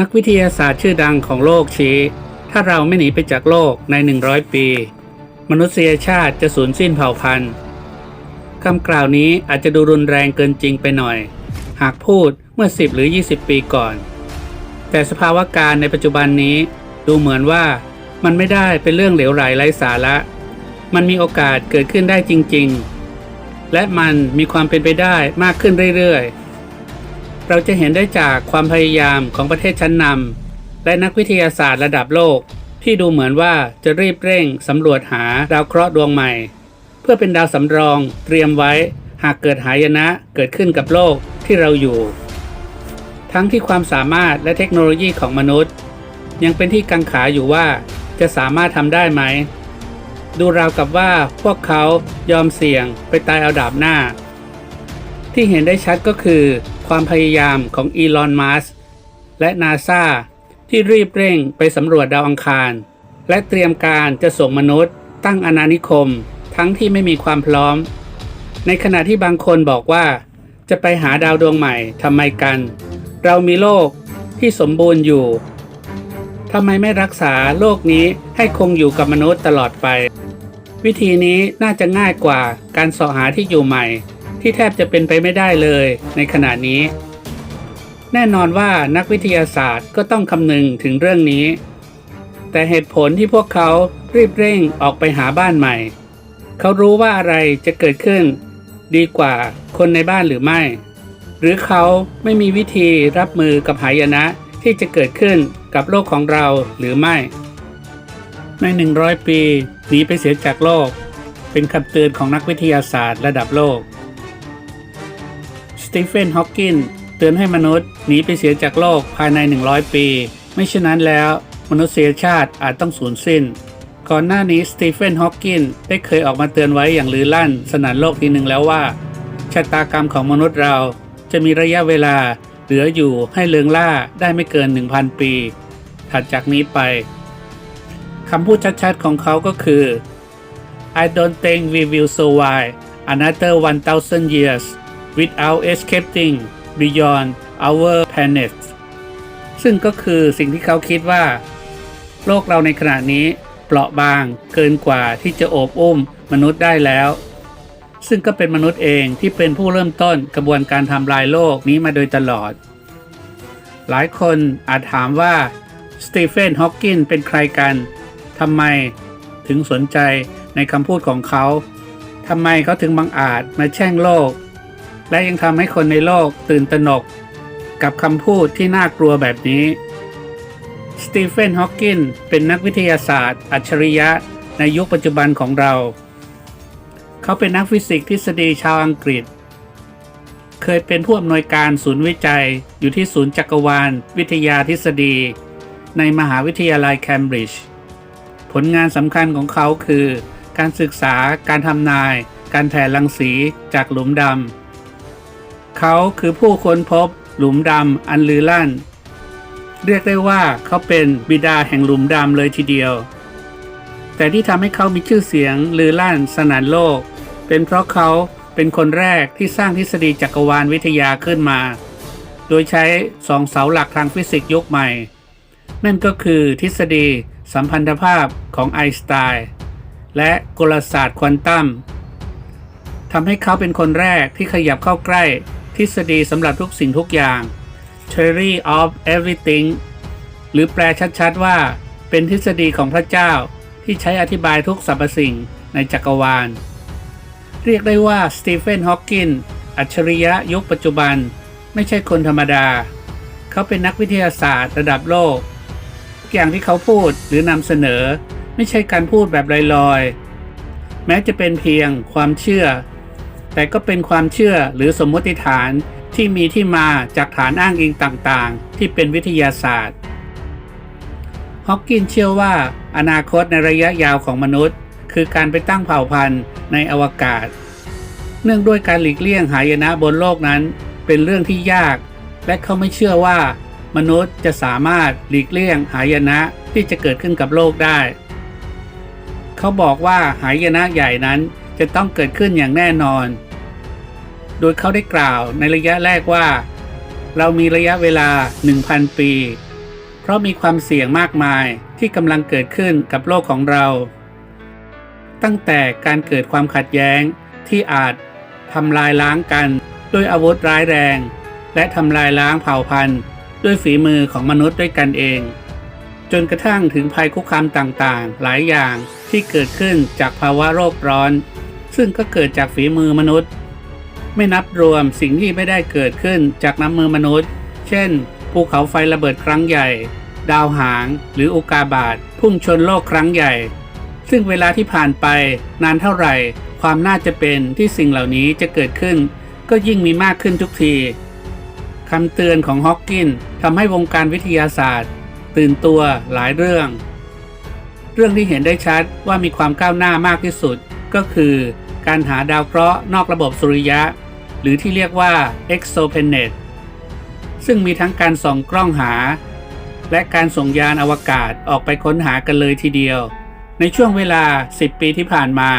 นักวิทยาศาสตร์ชื่อดังของโลกชี้ ถ้าเราไม่หนีไปจากโลกใน 100 ปี มนุษยชาติจะสูญสิ้นเผ่าพันธุ์คำกล่าวนี้อาจจะดูรุนแรงเกินจริงไปหน่อย หากพูดเมื่อ 10 หรือ 20 ปีก่อน แต่สภาวะการในปัจจุบันนี้ดูเหมือนว่ามันไม่ได้เป็นเรื่องเหลวไหลไร้สาระ มันมีโอกาสเกิดขึ้นได้จริง ๆ และมันมีความเป็นไปได้มากขึ้นเรื่อยๆ เราจะเห็นได้จากความพยายามของประเทศชั้นนำและนักวิทยาศาสตร์ระดับโลก ที่ดูเหมือนว่าจะรีบเร่งสำรวจหาดาวเคราะห์ดวงใหม่ เพื่อเป็นดาวสำรองเตรียมไว้หากเกิดหายนะเกิดขึ้นกับโลกที่เราอยู่ ทั้งที่ความสามารถและเทคโนโลยีของมนุษย์ ยังเป็นที่กังขาอยู่ว่าจะสามารถทำได้ไหม ดูราวกับว่าพวกเขายอมเสี่ยงไปตายเอาดาบหน้า ที่เห็นได้ชัดก็คือ ความพยายามของอีลอน มัสก์และนาซาที่รีบเร่งไปสำรวจดาวอังคาร และเตรียมการจะส่งมนุษย์ ตั้งอาณานิคม ทั้งที่ไม่มีความพร้อม ในขณะที่บางคนบอกว่า จะไปหาดาวดวงใหม่ทำไมกัน เรามีโลกที่สมบูรณ์อยู่ทำไมไม่รักษาโลกนี้ให้คงอยู่กับมนุษย์ตลอดไป วิธีนี้น่าจะง่ายกว่าการสาะหาที่อยู่ใหม่ ที่แทบจะเป็นไปไม่ได้เลยในขณะนี้ แน่นอนว่านักวิทยาศาสตร์ก็ต้องคำนึงถึงเรื่องนี้ แต่เหตุผลที่พวกเขารีบเร่งออกไปหาบ้านใหม่ เขารู้ว่าอะไรจะเกิดขึ้น ดีกว่าคนในบ้านหรือไม่ หรือเขาไม่มีวิธีรับมือกับหายนะที่จะเกิดขึ้นกับโลกของเราหรือไม่ ใน 100 ปีหนีไปเสียจากโลก เป็นคำเตือนของนักวิทยาศาสตร์ระดับโลก สตีเฟนฮอว์กินเตือนให้มนุษย์หนีไปเสียจากโลกภายใน 100 ปี ไม่เช่นนั้นแล้ว มนุษยชาติอาจต้องสูญสิ้น ก่อนหน้านี้สตีเฟนฮอว์กินได้เคยออกมาเตือนไว้อย่างลือลั่น สนันโลกทีหนึ่งแล้วว่าชะตากรรมของมนุษย์เราจะมีระยะเวลาเหลืออยู่ให้เลืองล่าได้ไม่เกิน 1,000 ปี ถัดจากนี้ไปคำพูดชัดๆของเขาก็คือ I don't think we will survive another 1,000 years without escaping beyond our planet ซึ่งก็คือสิ่งที่เขาคิดว่า โลกเราในขณะนี้เปราะบางเกินกว่าที่จะโอบอุ้มมนุษย์ได้แล้ว ซึ่งก็เป็นมนุษย์เองที่เป็นผู้เริ่มต้นกระบวนการทำลายโลกนี้มาโดยตลอด หลายคนอาจถามว่าสตีเฟนฮอว์กินเป็นใครกันทำไมถึงสนใจในคำพูดของเขาทำไมเขาถึงบังอาจมาแช่งโลก และยังทำให้คนในโลกตื่นตระหนก กับคำพูดที่น่ากลัวแบบนี้ สตีเฟนฮอว์กินเป็นนักวิทยาศาสตร์ อัจฉริยะในยุคปัจจุบันของเรา เขาเป็นนักฟิสิกส์ทฤษฎีชาวอังกฤษ เคยเป็นผู้อำนวยการศูนย์วิจัยอยู่ที่ศูนย์จักรวาล วิทยาทฤษฎี ในมหาวิทยาลัยเคมบริดจ์ผลงานสำคัญของเขาคือ การศึกษาการทำนาย การแผ่รังสีจากหลุมดำ เขาคือผู้ค้นพบหลุมดำอันลือลั่น เรียกได้ว่าเขาเป็นบิดาแห่งหลุมดำเลยทีเดียว แต่ที่ทำให้เขามีชื่อเสียงลือลั่นสนั่นโลก เป็นเพราะเขาเป็นคนแรกที่สร้างทฤษฎีจักรวาลวิทยาขึ้นมา โดยใช้สองเสาหลักทางฟิสิกส์ยุคใหม่ นั่นก็คือทฤษฎีสัมพันธภาพของไอน์สไตน์และกลศาสตร์ควอนตัมทำให้เขาเป็นคนแรกที่ขยับเข้าใกล้ ฤษฎีสำหรับทุกสิ่งทุกอย่าง Theory of Everything หรือแปลชัดๆว่า เป็นทฤษฎีของพระเจ้าที่ใช้อธิบายทุกสรรพสิ่งในจักรวาล เรียกได้ว่าสตีเฟนฮอว์กินอัจฉริยะยุคปัจจุบัน ไม่ใช่คนธรรมดา เขาเป็นนักวิทยาศาสตร์ระดับโลกทุกอย่างที่เขาพูดหรือนำเสนอ ไม่ใช่การพูดแบบลอยๆ แม้จะเป็นเพียงความเชื่อ แต่ก็เป็นความเชื่อหรือสมมติฐานที่มีที่มาจากฐานอ้างอิงต่างๆ ที่เป็นวิทยาศาสตร์ฮอกกินเชื่อว่าอนาคตในระยะยาวของมนุษย์ คือการไปตั้งเผ่าพันธุ์ในอวกาศ เนื่องด้วยการหลีกเลี่ยงหายนะบนโลกนั้น เป็นเรื่องที่ยาก และเขาไม่เชื่อว่า มนุษย์จะสามารถหลีกเลี่ยงหายนะที่จะเกิดขึ้นกับโลกได้ เขาบอกว่าหายนะใหญ่นั้น จะต้องเกิดขึ้นอย่างแน่นอน โดยเขาได้กล่าวในระยะแรกว่า เรามีระยะเวลา 1,000 ปี เพราะมีความเสี่ยงมากมายที่กำลังเกิดขึ้นกับโลกของเรา ตั้งแต่การเกิดความขัดแย้งที่อาจทำลายล้างกันด้วยอาวุธร้ายแรง และทำลายล้างเผ่าพันธุ์ ด้วยฝีมือของมนุษย์ด้วยกันเอง จนกระทั่งถึงภัยคุกคามต่างๆ หลายอย่างที่เกิดขึ้นจากภาวะโลกร้อน ซึ่งก็เกิดจากฝีมือมนุษย์ ไม่นับรวมสิ่งที่ไม่ได้เกิดขึ้นจากน้ำมือมนุษย์ เช่น ภูเขาไฟระเบิดครั้งใหญ่ ดาวหาง หรืออุกาบาตพุ่งชนโลกครั้งใหญ่ ซึ่งเวลาที่ผ่านไปนานเท่าไหร่ ความน่าจะเป็นที่สิ่งเหล่านี้จะเกิดขึ้น ก็ยิ่งมีมากขึ้นทุกทีคำเตือนของฮอกกินทำให้วงการวิทยาศาสตร์ ตื่นตัวหลายเรื่อง เรื่องที่เห็นได้ชัดว่ามีความก้าวหน้ามากที่สุด ก็คือการหาดาวเคราะห์นอกระบบสุริยะ หรือที่เรียกว่า exoplanet ซึ่งมีทั้งการส่องกล้องหา และการส่งยานอวกาศออกไปค้นหากันเลยทีเดียว ในช่วงเวลา 10 ปีที่ผ่านมา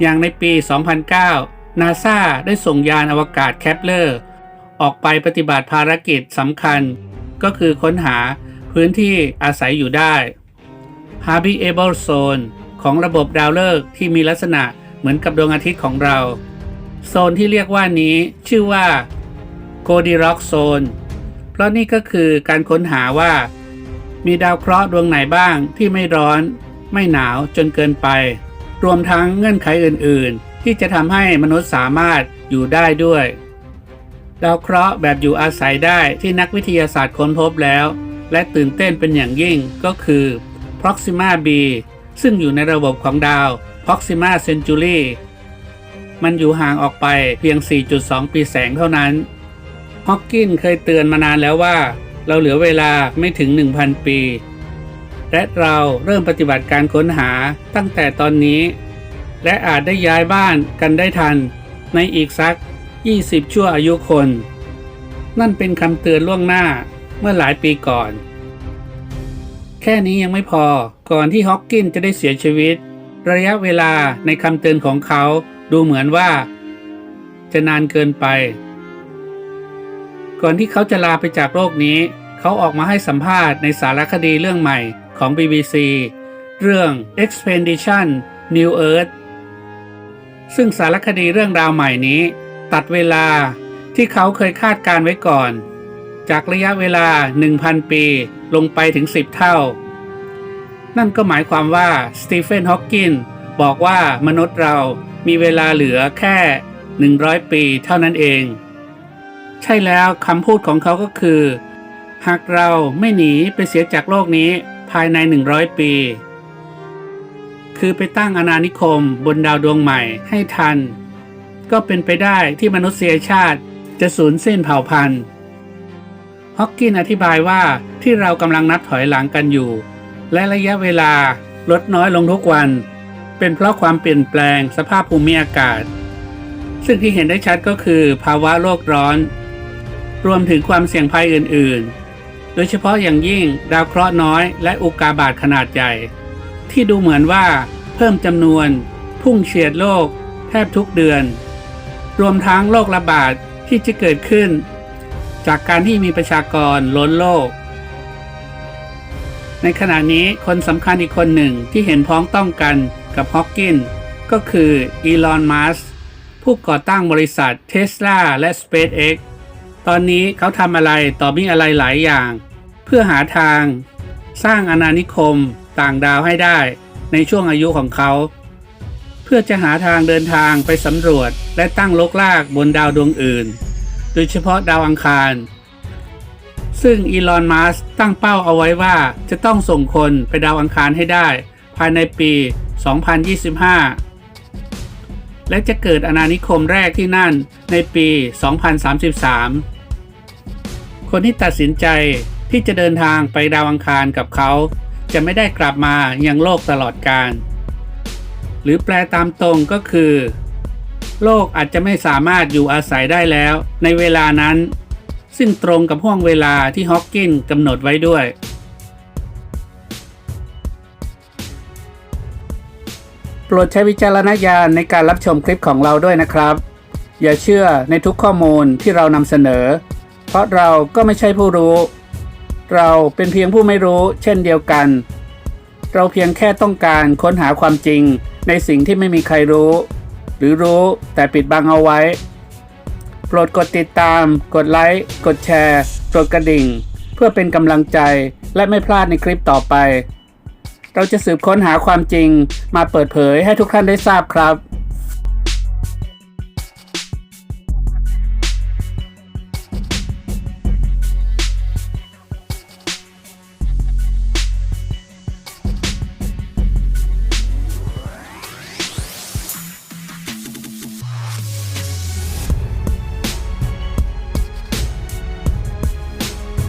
อย่างในปี 2009 นาซาได้ส่งยานอวกาศแคปเลอร์ออกไปปฏิบัติภารกิจสำคัญ ก็คือค้นหาพื้นที่อาศัยอยู่ได้ Habitable Zone ของระบบดาวฤกษ์ที่มีลักษณะเหมือนกับดวงอาทิตย์ของเรา โซนที่เรียกว่านี้ชื่อว่า g o d i r o c k Zone เพราะนี่ก็คือการค้นหาว่า มีดาวเคราะห์ดวงไหนบ้างที่ไม่ร้อน ไม่หนาวจนเกินไป รวมทั้งเงื่อนไขอื่น ๆ ที่จะทำให้มนุษย์สามารถอยู่ได้ด้วย ดาวเคราะห์แบบอยู่อาศัยได้ที่นักวิทยาศาสตร์ค้นพบแล้ว และตื่นเต้นเป็นอย่างยิ่งก็คือ Proxima b ซึ่งอยู่ในระบบของดาว Proxima Centauri มันอยู่ห่างออกไปเพียง 4.2 ปีแสงเท่านั้น ฮอกกินเคยเตือนมานานแล้วว่า เราเหลือเวลาไม่ถึง 1,000 ปี และเราเริ่มปฏิบัติการค้นหาตั้งแต่ตอนนี้ และอาจได้ย้ายบ้านกันได้ทัน ในอีกสัก 20 ชั่วอายุคน นั่นเป็นคำเตือนล่วงหน้าเมื่อหลายปีก่อน แค่นี้ยังไม่พอ ก่อนที่ฮอกกินจะได้เสียชีวิต ระยะเวลาในคำเตือนของเขาดูเหมือนว่า จะนานเกินไป ก่อนที่เขาจะลาไปจากโลกนี้ เขาออกมาให้สัมภาษณ์ในสารคดีเรื่องใหม่ของ BBC เรื่อง Expedition New Earth ซึ่งสารคดีเรื่องราวใหม่นี้ ตัดเวลาที่เขาเคยคาดการไว้ก่อน จากระยะเวลา 1,000 ปี ลงไปถึง 10 เท่า นั่นก็หมายความว่าสตีเฟนฮอกกินบอกว่ามนุษย์เรามีเวลาเหลือแค่ 100 ปีเท่านั้นเอง ใช่แล้วคำพูดของเขาก็คือ หากเราไม่หนีไปเสียจากโลกนี้ภายใน 100 ปี คือไปตั้งอาณานิคมบนดาวดวงใหม่ให้ทัน ก็เป็นไปได้ที่มนุษยชาติจะสูญสิ้นเผ่าพันธุ์ ฮอกกินอธิบายว่าที่เรากำลังนับถอยหลังกันอยู่ และระยะเวลาลดน้อยลงทุกวัน เป็นเพราะความเปลี่ยนแปลงสภาพภูมิอากาศ ซึ่งที่เห็นได้ชัดก็คือภาวะโลกร้อน รวมถึงความเสี่ยงภัยอื่น ๆ โดยเฉพาะอย่างยิ่งดาวเคราะห์น้อยและอุกกาบาตขนาดใหญ่ ที่ดูเหมือนว่าเพิ่มจำนวน พุ่งเฉียดโลก แทบทุกเดือน รวมทั้งโรคระบาดที่จะเกิดขึ้น จากการที่มีประชากรล้นโลก ในขณะนี้คนสำคัญอีกคนหนึ่งที่เห็นพ้องต้องกันกับฮอกกินก็คืออีลอน มัสผู้ก่อตั้งบริษัทเทสลาและ SpaceX ตอนนี้เขาทำอะไรต่อมีอะไรหลายอย่าง เพื่อหาทาง สร้างอาณานิคมต่างดาวให้ได้ในช่วงอายุของเขา เพื่อจะหาทางเดินทางไปสำรวจและตั้งลกลากบนดาวดวงอื่น โดยเฉพาะดาวอังคาร ซึ่งอีลอนมัสตั้งเป้าเอาไว้ว่าจะต้องส่งคนไปดาวอังคารให้ได้ ภายในปี 2025 และจะเกิดอาณานิคมแรกที่นั่นในปี 2033 คนที่ตัดสินใจที่จะเดินทางไปดาวอังคารกับเขาจะไม่ได้กลับมายังโลกตลอดกาลหรือแปลตามตรงก็คือ โลกอาจจะไม่สามารถอยู่อาศัยได้แล้ว ในเวลานั้น ซึ่งตรงกับห่วงเวลาที่ฮอกกินกำหนดไว้ด้วย โปรดใช้วิจารณญาณในการรับชมคลิปของเราด้วยนะครับ อย่าเชื่อในทุกข้อมูลที่เรานำเสนอ เพราะเราก็ไม่ใช่ผู้รู้ เราเป็นเพียงผู้ไม่รู้ เช่นเดียวกัน เราเพียงแค่ต้องการค้นหาความจริงในสิ่งที่ไม่มีใครรู้ รือรู้แต่ปิดบังเอาไว้ โปรดกดติดตาม กดไลค์ กดแชร์กดกระดิ่ง เพื่อเป็นกำลังใจและไม่พลาดในคลิปต่อไป เราจะสืบค้นหาความจริงมาเปิดเผยให้ทุกท่านได้ทราบครับ